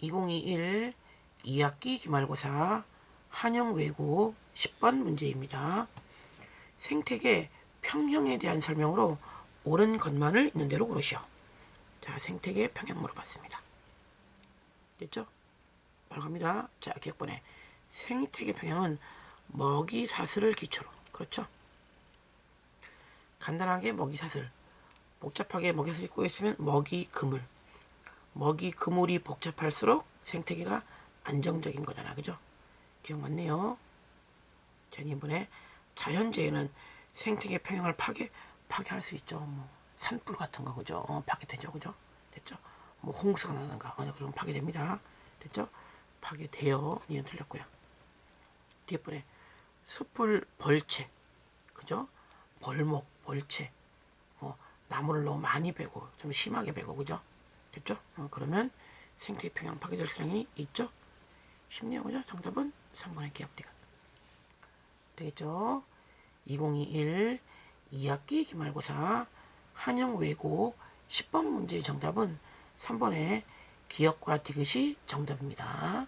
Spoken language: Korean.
2021 2학기 기말고사 한영 외고 10번 문제입니다. 생태계 평형에 대한 설명으로 옳은 것만을 있는 대로 고르시오. 자, 생태계 평형 물어봤습니다. 됐죠? 바로 갑니다. 자, 기억번에 생태계 평형은 먹이 사슬을 기초로 그렇죠? 간단하게 먹이 사슬 복잡하게 먹이 사슬이 꼬여 있으면 먹이 그물 먹이 그물이 복잡할수록 생태계가 안정적인 거잖아 그죠? 기억 맞네요. 자, 이번에 자연재해는 생태계 평형을 파괴 파괴할 수 있죠. 뭐 산불 같은 거 그죠? 어, 파괴되죠, 그죠? 됐죠? 뭐 홍수가 나는가, 어, 그럼 파괴됩니다. 됐죠? 파괴돼요. 이건 틀렸고요. 뒤에 번에 숯불 벌채, 그죠? 벌목, 벌채, 뭐 나무를 너무 많이 베고 좀 심하게 베고 그죠? 됐죠? 어, 그러면 생태계 평형 파괴될 수능이 있죠? 쉽네요, 그죠? 정답은 3번의 기업디가 되겠죠? 2021 2학기 기말고사 한영 외고 10번 문제의 정답은 3번의 기억과 디귿이 정답입니다.